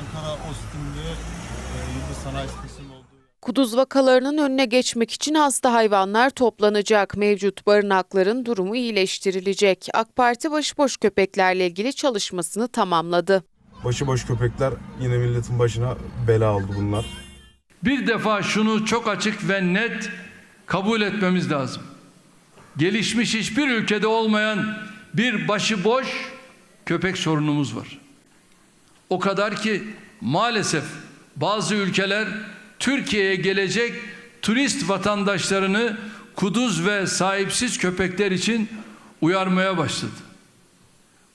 Ankara Ostim'de e, Yıldız Sanayi Sitesi'nin olduğu Kuduz vakalarının önüne geçmek için hasta hayvanlar toplanacak. Mevcut barınakların durumu iyileştirilecek. AK Parti başıboş köpeklerle ilgili çalışmasını tamamladı. Başıboş köpekler yine milletin başına bela oldu bunlar. Bir defa şunu çok açık ve net kabul etmemiz lazım. Gelişmiş hiçbir ülkede olmayan bir başıboş köpek sorunumuz var. O kadar ki maalesef bazı ülkeler Türkiye'ye gelecek turist vatandaşlarını kuduz ve sahipsiz köpekler için uyarmaya başladı.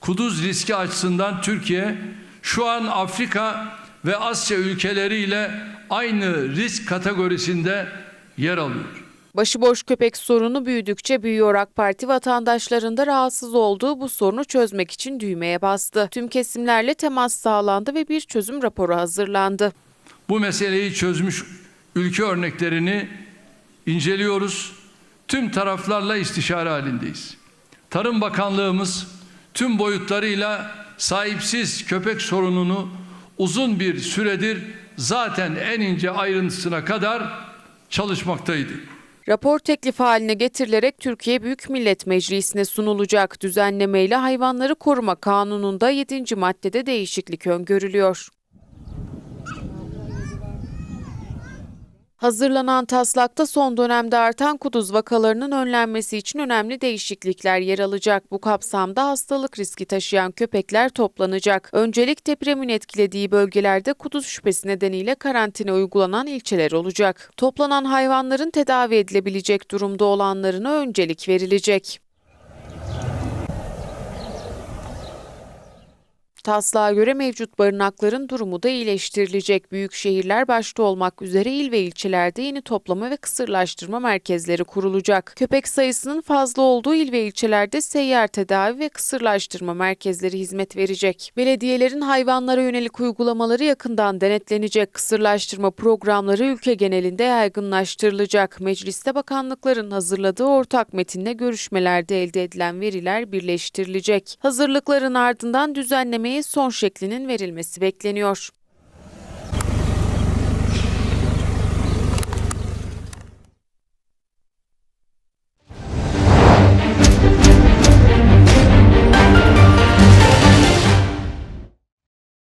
Kuduz riski açısından Türkiye şu an Afrika ve Asya ülkeleriyle aynı risk kategorisinde yer alıyor. Başıboş köpek sorunu büyüdükçe büyüyor. AK Parti vatandaşlarında rahatsız olduğu bu sorunu çözmek için düğmeye bastı. Tüm kesimlerle temas sağlandı ve bir çözüm raporu hazırlandı. Bu meseleyi çözmüş ülke örneklerini inceliyoruz. Tüm taraflarla istişare halindeyiz. Tarım Bakanlığımız tüm boyutlarıyla sahipsiz köpek sorununu uzun bir süredir zaten en ince ayrıntısına kadar çalışmaktaydı. Rapor teklif haline getirilerek Türkiye Büyük Millet Meclisi'ne sunulacak. Düzenlemeyle hayvanları koruma kanununda 7. maddede değişiklik öngörülüyor. Hazırlanan taslakta son dönemde artan kuduz vakalarının önlenmesi için önemli değişiklikler yer alacak. Bu kapsamda hastalık riski taşıyan köpekler toplanacak. Öncelik depremin etkilediği bölgelerde kuduz şüphesi nedeniyle karantina uygulanan ilçeler olacak. Toplanan hayvanların tedavi edilebilecek durumda olanlarına öncelik verilecek. Taslağa göre mevcut barınakların durumu da iyileştirilecek. Büyük şehirler başta olmak üzere il ve ilçelerde yeni toplama ve kısırlaştırma merkezleri kurulacak. Köpek sayısının fazla olduğu il ve ilçelerde seyyar tedavi ve kısırlaştırma merkezleri hizmet verecek. Belediyelerin hayvanlara yönelik uygulamaları yakından denetlenecek. Kısırlaştırma programları ülke genelinde yaygınlaştırılacak. Mecliste bakanlıkların hazırladığı ortak metinle görüşmelerde elde edilen veriler birleştirilecek. Hazırlıkların ardından düzenlemeye son şeklinin verilmesi bekleniyor.